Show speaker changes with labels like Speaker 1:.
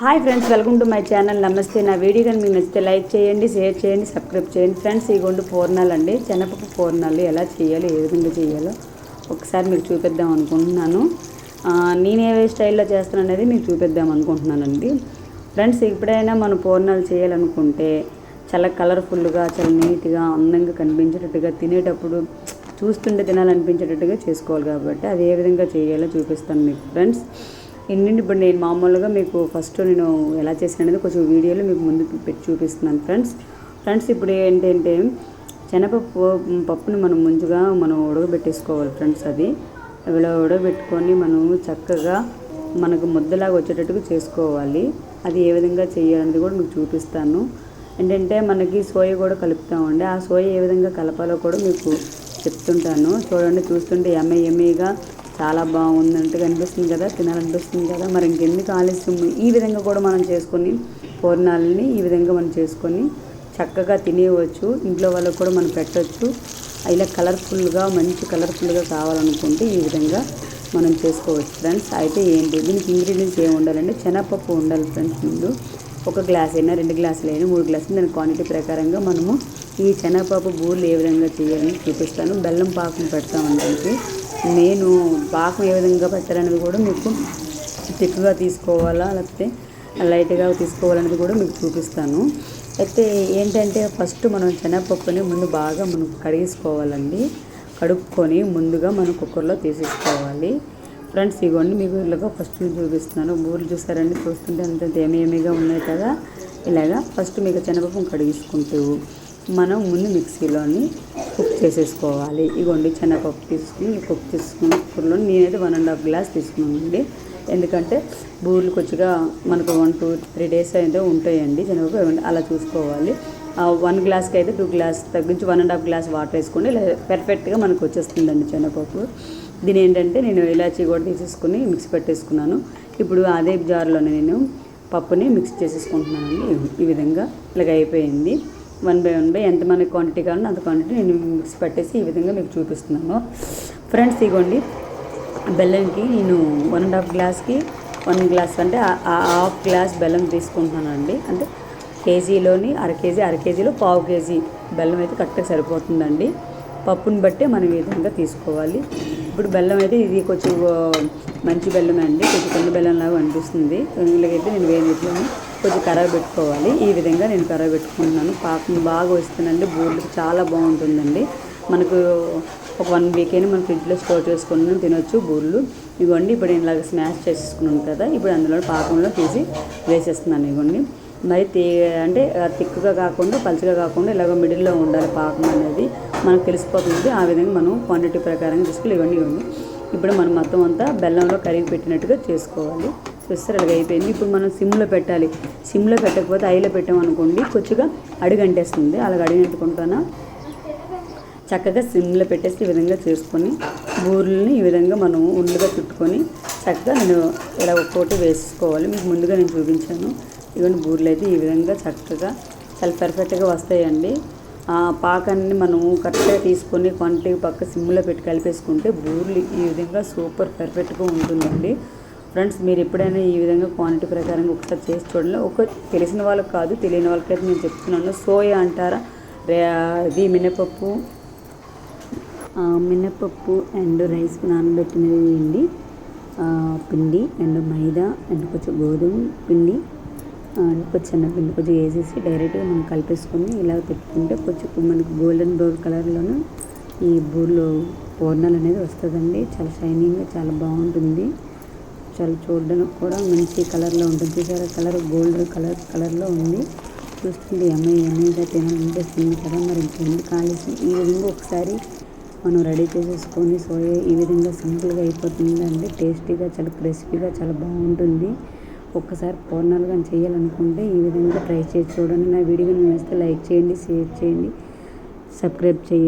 Speaker 1: Hi friends welcome to my channel నమస్తే నా video కానీ మీకు నచ్చితే లైక్ చేయండి షేర్ చేయండి సబ్స్క్రైబ్ చేయండి. ఫ్రెండ్స్ ఈ గుండు పూర్ణాలు అండి. చెనపప్పు పూర్ణాలు ఎలా చేయాలో ఏ విధంగా చేయాలో ఒకసారి మీకు చూపిద్దాం అనుకుంటున్నాను. నేను ఏ స్టైల్లో చేస్తాను అనేది మీకు చూపిద్దాం అనుకుంటున్నానండి. ఫ్రెండ్స్ ఎప్పుడైనా మనం పూర్ణాలు చేయాలనుకుంటే చాలా కలర్ఫుల్గా చాలా నీట్గా అందంగా కనిపించేటట్టుగా తినేటప్పుడు చూస్తుంటే తినాలనిపించేటట్టుగా చేసుకోవాలి కాబట్టి అది ఏ విధంగా చేయాలో చూపిస్తాను మీకు ఫ్రెండ్స్ ఎన్నింటి ఇప్పుడు నేను మామూలుగా మీకు ఫస్ట్ నేను ఎలా చేసాను అనేది కొంచెం వీడియోలో మీకు ముందు పెట్టి చూపిస్తున్నాను ఫ్రెండ్స్ ఫ్రెండ్స్ ఇప్పుడు ఏంటంటే శనగపప్పు పప్పుని మనం ముందుగా మనం ఉడకబెట్టేసుకోవాలి ఫ్రెండ్స్ అది. ఇలా ఉడకబెట్టుకొని మనం చక్కగా మనకు ముద్దలాగా వచ్చేటట్టుగా చేసుకోవాలి. అది ఏ విధంగా చేయాలనేది కూడా మీకు చూపిస్తాను. ఏంటంటే మనకి సోయ కూడా కలుపుతామండి. ఆ సోయ ఏ విధంగా కలపాలో కూడా మీకు చెప్తుంటాను. చూడండి చూస్తుంటే ఎమ్మె ఎమ్మెగా చాలా బాగుందంటే అనిపిస్తుంది కదా తినాలనిపిస్తుంది కదా. మరి ఇంకెందుకు ఆలస్యం ఈ విధంగా కూడా మనం చేసుకొని పూర్ణాలని ఈ విధంగా మనం చేసుకొని చక్కగా తినేయవచ్చు. ఇంట్లో వాళ్ళకు కూడా మనం పెట్టవచ్చు ఇలా కలర్ఫుల్గా మంచి కలర్ఫుల్గా కావాలనుకుంటే ఈ విధంగా మనం చేసుకోవచ్చు ఫ్రెండ్స్. అయితే ఏంటి దీనికి ఇంగ్రీడియంట్స్ ఏమి ఉండాలంటే శనగపప్పు ఉండాలి ఫ్రెండ్స్ ముందు. ఒక గ్లాస్ అయినా రెండు గ్లాసులు అయినా మూడు గ్లాసులు దాని క్వాంటిటీ ప్రకారంగా మనము ఈ శనగపప్పు బూరెలు ఏ విధంగా చేయాలని చూపిస్తాను. బెల్లం పాకం పెడతాం దానికి నేను పాకం ఏ విధంగా పెట్టాలనేది కూడా మీకు తిక్కుగా తీసుకోవాలా లేకపోతే లైట్గా తీసుకోవాలనేది కూడా మీకు చూపిస్తాను. అయితే ఏంటంటే ఫస్ట్ మనం శనగపప్పుని ముందు బాగా మనం కడిగేసుకోవాలండి. కడుక్కొని ముందుగా మనం కుక్కర్లో తీసేసుకోవాలి. ఫ్రెండ్స్ ఇగోండి మీకు ఇలాగా ఫస్ట్ చూపిస్తున్నాను. బూరెలు చూసారండి చూస్తుంటే అంత ఏమేమిగా ఉన్నాయి కదా ఇలాగా ఫస్ట్ మీకు శనగపప్పు కడిగించుకుంటూ మనం ముందు మిక్సీలోని కుక్ చేసేసుకోవాలి. ఇగోండి శనగపప్పు తీసుకుని కుక్ చేసుకున్న కుక్కర్లో నేనైతే వన్ అండ్ హాఫ్ గ్లాస్ తీసుకున్నానండి. ఎందుకంటే బూరెలు కొద్దిగా మనకు వన్ టూ త్రీ డేస్ అయితే ఉంటాయండి శనగపప్పు అలా చూసుకోవాలి. వన్ గ్లాస్కి అయితే టూ గ్లాస్ తగ్గించి one and half glass water వేసుకోండి. పెర్ఫెక్ట్గా మనకు వచ్చేస్తుందండి శనగపప్పు దీని ఏంటంటే నేను ఇలాచి కూడా తీసేసుకుని మిక్స్ పెట్టేసుకున్నాను. ఇప్పుడు అదే జార్లోనే నేను పప్పుని మిక్స్ చేసేసుకుంటున్నానండి. ఈ విధంగా ఇలాగ అయిపోయింది. వన్ బై వన్ బై ఎంత మనకి క్వాంటిటీ కావాలో అంత క్వాంటిటీ నేను మిక్స్ పెట్టేసి ఈ విధంగా మీకు చూపిస్తున్నాను. ఫ్రెండ్స్ ఇగోండి. బెల్లంకి నేను వన్ అండ్ హాఫ్ గ్లాస్కి వన్ గ్లాస్ అంటే హాఫ్ గ్లాస్ బెల్లం తీసుకుంటున్నానండి. అంటే కేజీలోని అర కేజీ అర కేజీలో పావు కేజీ బెల్లం అయితే కరెక్ట్గా సరిపోతుందండి. పప్పుని బట్టే మనం ఈ విధంగా తీసుకోవాలి. ఇప్పుడు బెల్లం అయితే ఇది కొంచెం మంచి బెల్లమే అండి. కొంచెం కొండ బెల్లం లాగా అనిపిస్తుంది. ఇలాగైతే నేను వేడిని కొంచెం కరాబ్ పెట్టుకోవాలి. ఈ విధంగా నేను కరాబ్ పెట్టుకుంటున్నాను. పాకం బాగా వస్తుందండి. బూరెలకు చాలా బాగుంటుందండి. మనకు ఒక వన్ వీక్ అయినా మనం ఫ్రిడ్జ్లో స్టోర్ చేసుకుని తినొచ్చు బూర్లు. ఇవ్వండి ఇప్పుడు నేను ఇలాగ స్మాష్ చేసేసుకున్నాను కదా ఇప్పుడు అందులో పాకంలో తీసి వేసేస్తున్నాను ఇవ్వండి మరి తీ అంటే తిక్కుగా కాకుండా పలుచగా కాకుండా ఇలాగ మిడిల్లో ఉండాలి పాకం అనేది. మనకు తెలిసిపోతుంది. ఆ విధంగా మనం క్వాంటిటీ ప్రకారంగా తీసుకుని ఇవన్నీ ఇవ్వండి. ఇప్పుడు మనం మొత్తం అంతా బెల్లంలో కరిగి పెట్టినట్టుగా చేసుకోవాలి. చూస్తారు అలాగే అయిపోయింది. ఇప్పుడు మనం సిమ్లో పెట్టాలి. సిమ్లో పెట్టకపోతే ఐలో పెట్టామనుకోండి కొద్దిగా అడుగంటేస్తుంది. అలాగ అడిగినట్టుకుంటానా? చక్కగా సిమ్లో పెట్టేసి ఈ విధంగా చేసుకొని బూరెల్ని ఈ విధంగా మనం ఉండుగా చుట్టుకొని చక్కగా నేను ఇలా ఒక్కోటి వేసుకోవాలి. మీకు ముందుగా నేను చూపించాను. ఇవన్నీ బూరెలు అయితే ఈ విధంగా చక్కగా చాలా పర్ఫెక్ట్గా వస్తాయండి. ఆ పాకాన్ని మనము కరెక్ట్గా తీసుకొని క్వాంటిటీ పక్క సిమ్లో పెట్టి కలిపేసుకుంటే బూర్లు ఈ విధంగా సూపర్ పర్ఫెక్ట్గా ఉంటుందండి. ఫ్రెండ్స్ మీరు ఎప్పుడైనా ఈ విధంగా క్వాంటిటీ ప్రకారంగా ఒకసారి చేసి చూడండి. ఒక తెలిసిన వాళ్ళకి కాదు తెలియని వాళ్ళకైతే నేను చెప్తున్నాను. సోయా అంటారా? అది ఇది మినపప్పు మినపప్పు అండ్ రైస్ నానబెట్టినవి అండి. పిండి అండ్ మైదా అండ్ కొంచెం గోధుమ పిండి చిన్న పిండి కొంచెం వేసేసి డైరెక్ట్గా మనం కలిపేసుకొని ఇలా పెట్టుకుంటే కొంచెం మనకి గోల్డెన్ బ్రౌన్ కలర్లోను ఈ బూర్లో పూర్ణాలు అనేది వస్తుందండి. చాలా షైనింగ్గా చాలా బాగుంటుంది. చాలా చూడడానికి కూడా మంచి కలర్లో ఉంటుంది. చూసారా? కలర్ గోల్డ్ కలర్ కలర్లో ఉంది. చూస్తుంది అమ్మాయి అమ్మగా తినాలనిపిస్తుంది కదా మరి ఇంకెందుకు కాలేసి ఈ విధంగా ఒకసారి మనం రెడీ చేసేసుకొని సోయా ఈ విధంగా సింపుల్గా అయిపోతుంది అంటే టేస్టీగా చాలా క్రిస్పీగా చాలా బాగుంటుంది. ఒక్కసారి పూర్ణాలు కానీ చేయాలనుకుంటే ఈ విధంగా ట్రై చేసి చూడండి. నా వీడియో నచ్చితే లైక్ చేయండి షేర్ చేయండి సబ్స్క్రైబ్ చేయండి.